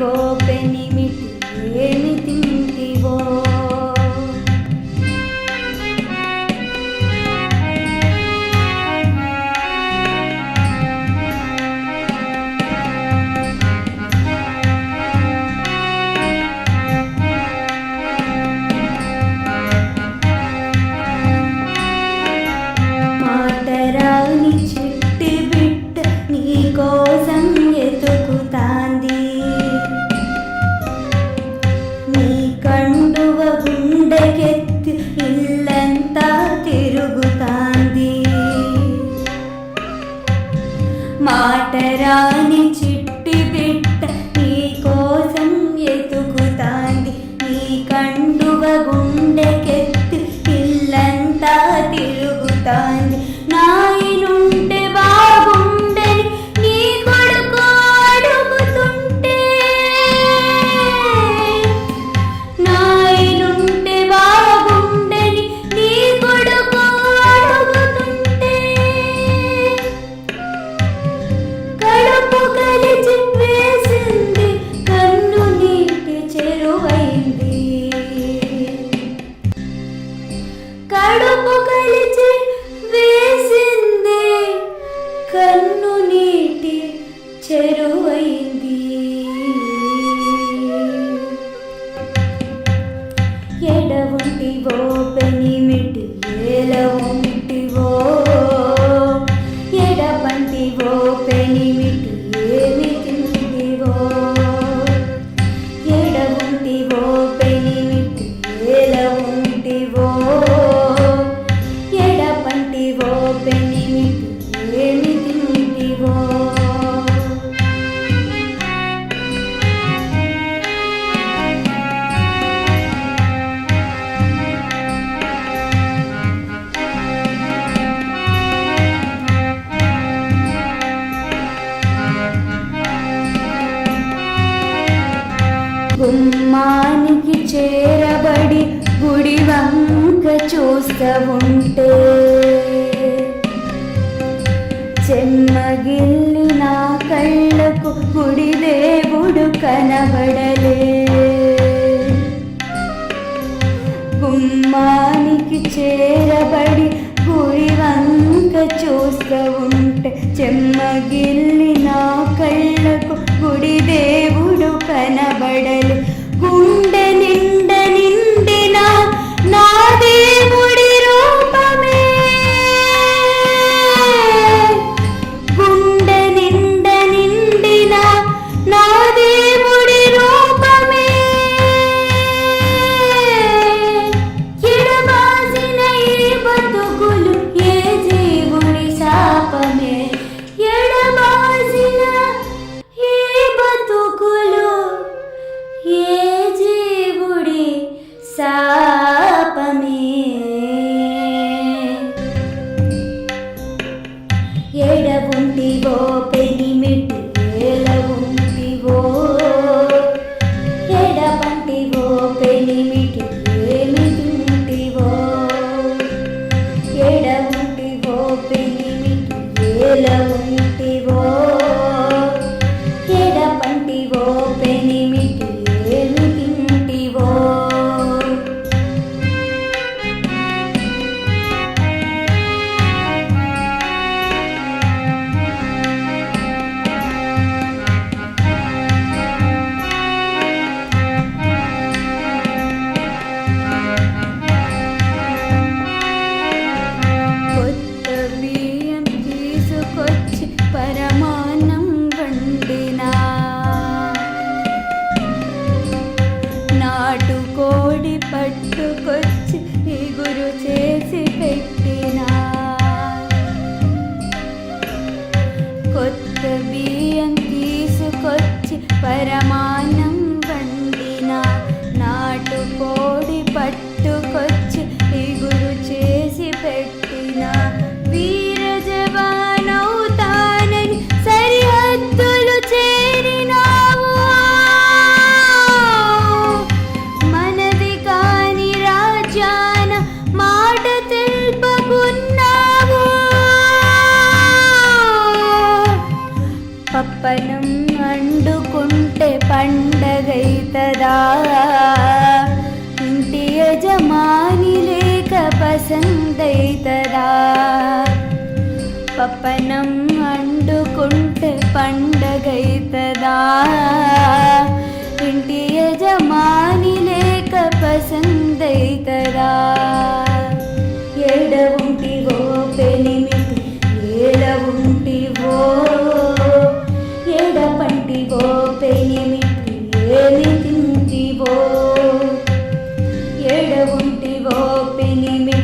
Oh. మాటరాని చిట్టి బిట్ట నీ కోసం ఎతుకుతాంది నీ కండువ గుండెకెత్తి ఇల్లంతా తిరుగుతాంది. నా కడుపు కలిచి వేసిందే. కన్ను నీటి చెరువైంది. ఎడవంటి ఓపెని మిటి ఏలవం గుమ్మానికి చేరబడి గుడి వంక చూస్తూ ఉంటే చెమ్మగిల్లి నా కళ్ళకు గుడి దేవుడు కనబడలే. గుమ్మానికి చేరబడి గుడి వంక చూస్తూ చెమ్మగిల్లి నా కళ్ళకు గుడి దేవుడు కనబడలే. love. బియ్యం తీసుకొచ్చి పరమానం వండిన నాటుకోడి పట్టు ఇంటి యజమాని లేక పసందైతరా ఏడ ఉంటివో పెనిమిటి ఏడ ఉంటివో? ఏడ పంటివో పెనిమిటి ఏమి తింటివో? ఏడ ఉంటివో పెనిమిటి